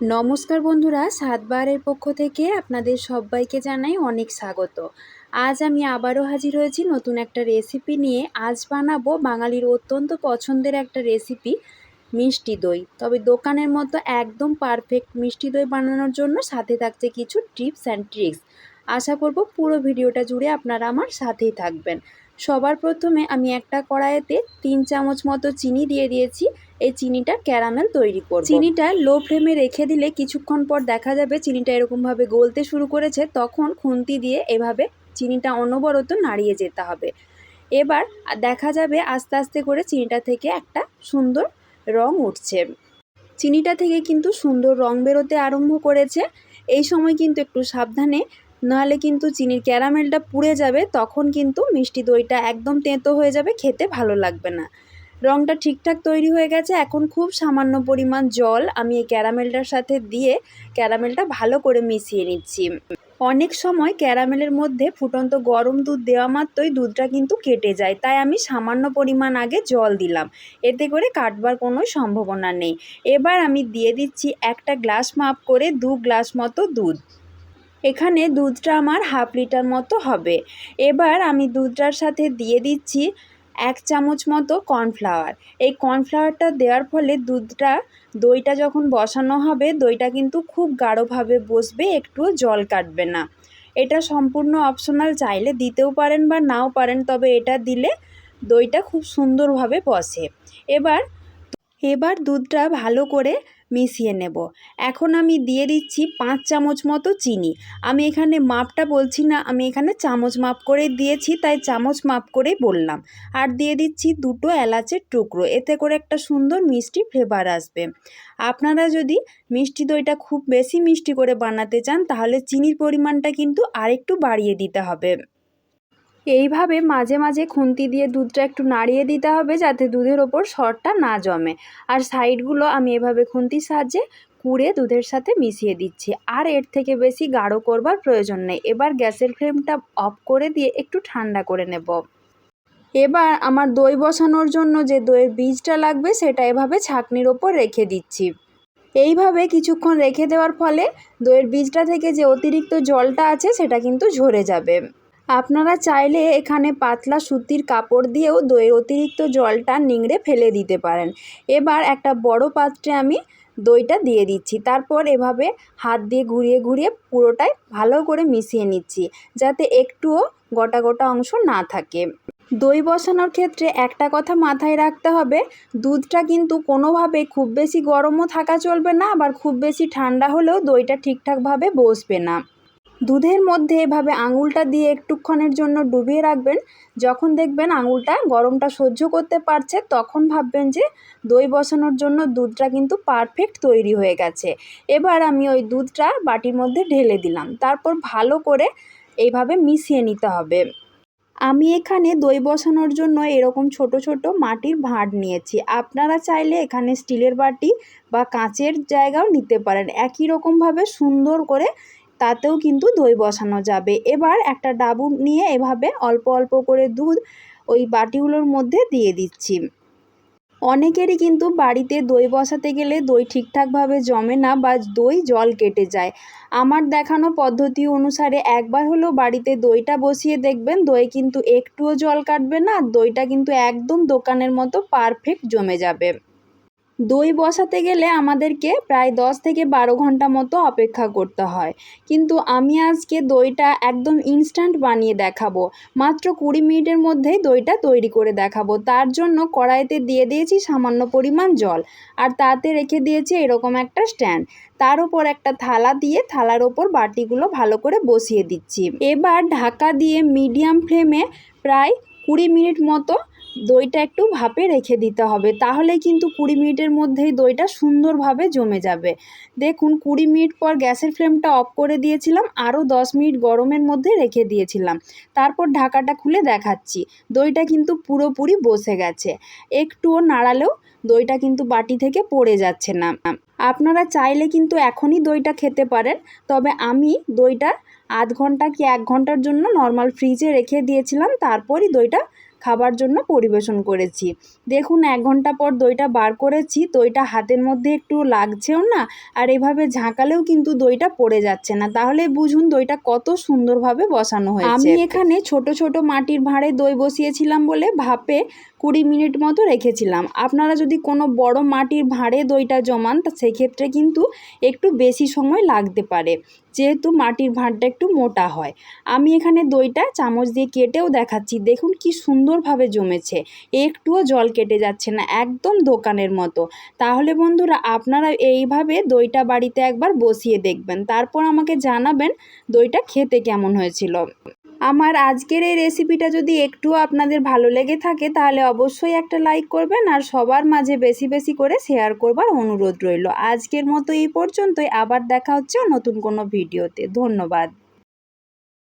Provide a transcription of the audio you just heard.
নমস্কার বন্ধুরা, সাতবারের পক্ষ থেকে আপনাদের সবাইকে জানাই অনেক স্বাগত। আজ আমি আবারও হাজির হয়েছি নতুন একটা রেসিপি নিয়ে। আজ বানাবো বাঙালির অত্যন্ত পছন্দের একটা রেসিপি মিষ্টি দই। তবে দোকানের মতো একদম পারফেক্ট মিষ্টি দই বানানোর জন্য সাথে থাকছে কিছু টিপস অ্যান্ড ট্রিক্স আশা করব পুরো ভিডিওটা জুড়ে আপনারা আমার সাথেই থাকবেন। সবার প্রথমে আমি একটা কড়াইতে তিন চামচ মতো চিনি দিয়ে দিয়েছি। এই চিনিটা ক্যারামেল তৈরি করব। চিনিটা লো ফ্লেমে রেখে দিলে কিছুক্ষণ পর দেখা যাবে চিনিটা এরকমভাবে গলতে শুরু করেছে, তখন খুন্তি দিয়ে এভাবে চিনিটা অনবরত নাড়িয়ে যেতে হবে। এবার দেখা যাবে আস্তে আস্তে করে চিনিটা থেকে একটা সুন্দর রং উঠছে। চিনিটা থেকে কিন্তু সুন্দর রং বেরোতে আরম্ভ করেছে। এই সময় কিন্তু একটু সাবধানে নাহলে কিন্তু চিনির ক্যারামেলটা পুড়ে যাবে, তখন কিন্তু মিষ্টি দইটা একদম তেঁতো হয়ে যাবে, খেতে ভালো লাগবে না। রঙটা ঠিকঠাক তৈরি হয়ে গেছে, এখন খুব সামান্য পরিমাণ জল আমি এই ক্যারামেলটার সাথে দিয়ে ক্যারামেলটা ভালো করে মিশিয়ে নিচ্ছি। অনেক সময় ক্যারামেলের মধ্যে ফুটন্ত গরম দুধ দেওয়া মাত্রই দুধটা কিন্তু কেটে যায়, তাই আমি সামান্য পরিমাণ আগে জল দিলাম, এতে করে কাটবার কোনো সম্ভাবনা নেই। এবার আমি দিয়ে দিচ্ছি একটা গ্লাস মাপ করে দু গ্লাস মতো দুধ। এখানে দুধটা আমার হাফ লিটার মতো হবে। এবার আমি দুধটার সাথে দিয়ে দিচ্ছি এক চামচ মতো কর্নফ্লাওয়ার। এই কর্নফ্লাওয়ারটা দেওয়ার ফলে দুধটা, দইটা যখন বসানো হবে, দইটা কিন্তু খুব গাঢ়ভাবে বসবে একটুও জল কাটবে না। এটা সম্পূর্ণ অপশনাল, চাইলে দিতেও পারেন বা নাও পারেন, তবে এটা দিলে দইটা খুব সুন্দরভাবে বসে। এবার এবার দুধটা ভালো করে মিশিয়ে নেব। এখন আমি দিয়ে দিচ্ছি পাঁচ চামচ মতো চিনি। আমি এখানে মাপটা বলছি না, আমি এখানে চামচ মাপ করে দিয়েছি, তাই চামচ মাপ করেই বললাম। আর দিয়ে দিচ্ছি দুটো এলাচের টুকরো, এতে করে একটা সুন্দর মিষ্টি ফ্লেভার আসবে। আপনারা যদি মিষ্টি দইটা খুব বেশি মিষ্টি করে বানাতে চান, তাহলে চিনির পরিমাণটা কিন্তু আরেকটু বাড়িয়ে দিতে হবে। এইভাবে মাঝে মাঝে খুন্তি দিয়ে দুধটা একটু নাড়িয়ে দিতে হবে যাতে দুধের ওপর সরটা না জমে। আর সাইডগুলো আমি এভাবে খুন্তির সাহায্যে কুড়ে দুধের সাথে মিশিয়ে দিচ্ছি। আর এর থেকে বেশি গাঢ় করবার প্রয়োজন নেই। এবার গ্যাসের ফ্লেমটা অফ করে দিয়ে একটু ঠান্ডা করে নেব। এবার আমার দই বসানোর জন্য যে দইয়ের বীজটা লাগবে সেটা এভাবে ছাকনির ওপর রেখে দিচ্ছি। এইভাবে কিছুক্ষণ রেখে দেওয়ার ফলে দইয়ের বীজটা থেকে যে অতিরিক্ত জলটা আছে সেটা কিন্তু ঝরে যাবে। আপনারা চাইলে এখানে পাতলা সুতির কাপড় দিয়েও দইয়ের অতিরিক্ত জলটা নিংড়ে ফেলে দিতে পারেন। এবার একটা বড় পাত্রে আমি দইটা দিয়ে দিচ্ছি। তারপর এভাবে হাত দিয়ে ঘুরিয়ে ঘুরিয়ে পুরোটাই ভালো করে মিশিয়ে নিচ্ছি, যাতে একটুও গোটা গোটা অংশ না থাকে। দই বসানোর ক্ষেত্রে একটা কথা মাথায় রাখতে হবে, দুধটা কিন্তু কোনোভাবে খুব বেশি গরমও থাকা চলবে না, আবার খুব বেশি ঠান্ডা হলেও দইটা ঠিকঠাকভাবে বসবে না। দুধের মধ্যে এভাবে আঙুলটা দিয়ে একটুক্ষণের জন্য ডুবিয়ে রাখবেন। যখন দেখবেন আঙুলটা গরমটা সহ্য করতে পারছে, তখন ভাববেন যে দই বসানোর জন্য দুধটা কিন্তু পারফেক্ট তৈরি হয়ে গেছে। এবার আমি ওই দুধটা বাটির মধ্যে ঢেলে দিলাম। তারপর ভালো করে এইভাবে মিশিয়ে নিতে হবে। আমি এখানে দই বসানোর জন্য এরকম ছোট ছোট মাটির ভাঁড় নিয়েছি। আপনারা চাইলে এখানে স্টিলের বাটি বা কাঁচের জায়গাও নিতে পারেন। একই রকমভাবে সুন্দর করে তাতেও কিন্তু দই বসানো যাবে। এবার একটা ডাবু নিয়ে এভাবে অল্প অল্প করে দুধ ওই বাটিগুলোর মধ্যে দিয়ে দিচ্ছি। অনেকেরই কিন্তু বাড়িতে দই বসাতে গেলে দই ঠিকঠাকভাবে জমে না বা দই জল কেটে যায়। আমার দেখানো পদ্ধতি অনুসারে একবার হলেও বাড়িতে দইটা বসিয়ে দেখবেন, দই কিন্তু একটুও জল কাটবে না, দইটা কিন্তু একদম দোকানের মতো পারফেক্ট জমে যাবে। দই বসাতে গেলে আমাদেরকে প্রায় দশ থেকে বারো ঘণ্টা মতো অপেক্ষা করতে হয়। কিন্তু আমি আজকে দইটা একদম ইনস্ট্যান্ট বানিয়ে দেখাবো। মাত্র কুড়ি মিনিটের মধ্যেই দইটা তৈরি করে দেখাবো। তার জন্য কড়াইতে দিয়ে দিয়েছি সামান্য পরিমাণ জল। আর তাতে রেখে দিয়েছি এরকম একটা স্ট্যান্ড। তার উপর একটা থালা দিয়ে থালার ওপর বাটিগুলো ভালো করে বসিয়ে দিচ্ছি। এবার ঢাকা দিয়ে মিডিয়াম ফ্লেমে প্রায় কুড়ি মিনিট মতো দইটা একটু ভাপে রেখে দিতে হবে। তাহলে কিন্তু কুড়ি মিনিটের মধ্যেই দইটা সুন্দরভাবে জমে যাবে। দেখুন, কুড়ি মিনিট পর গ্যাসের ফ্লেমটা অফ করে দিয়েছিলাম, আরও দশ মিনিট গরমের মধ্যে রেখে দিয়েছিলাম। তারপর ঢাকাটা খুলে দেখাচ্ছি। দইটা কিন্তু পুরোপুরি বসে গেছে। একটুও নাড়ালেও দইটা কিন্তু বাটি থেকে পড়ে যাচ্ছে না। আপনারা চাইলে কিন্তু এখনই দইটা খেতে পারেন, তবে আমি দইটা আধ ঘণ্টা কি এক ঘণ্টার জন্য নর্মাল ফ্রিজে রেখে দিয়েছিলাম, তারপরই দইটা খাবার জন্য পরিবেশন করেছি। দেখুন এক ঘণ্টা পর দইটা বার করেছি দইটা হাতের মধ্যে একটু লাগছেও না আর এভাবে ঝাঁকালেও কিন্তু দইটা পড়ে যাচ্ছে না। তাহলে বুঝুন দইটা কত সুন্দরভাবে বসানো হয়েছে। আমি এখানে ছোট ছোট মাটির ভাঁড়ে দই বসিয়েছিলাম বলে ভাপে কুড়ি মিনিট মতো রেখেছিলাম। আপনারা যদি কোনো বড় মাটির ভাঁড়ে দইটা জমান, তা সেক্ষেত্রে কিন্তু একটু বেশি সময় লাগতে পারে। যেহেতু মাটির ভাঁড়টা একটু মোটা হয়। আমি এখানে দইটা চামচ দিয়ে কেটেও দেখাচ্ছি। দেখুন কি সুন্দরভাবে জমেছে। একটুও জল কেটে যাচ্ছে না, একদম দোকানের মতো। তাহলে বন্ধুরা, আপনারা এইভাবে দইটা বাড়িতে একবার বসিয়ে দেখবেন। তারপর আমাকে জানাবেন দইটা খেতে কেমন হয়েছিল। আমার আজকের এই রেসিপিটা যদি একটু আপনাদের ভালো লেগে থাকে, তাহলে অবশ্যই একটা লাইক করবেন আর সবার মাঝে বেশি বেশি করে শেয়ার করবার অনুরোধ রইল। আজকের মতো এই পর্যন্তই। আবার দেখা হচ্ছে নতুন কোনো ভিডিওতে ধন্যবাদ।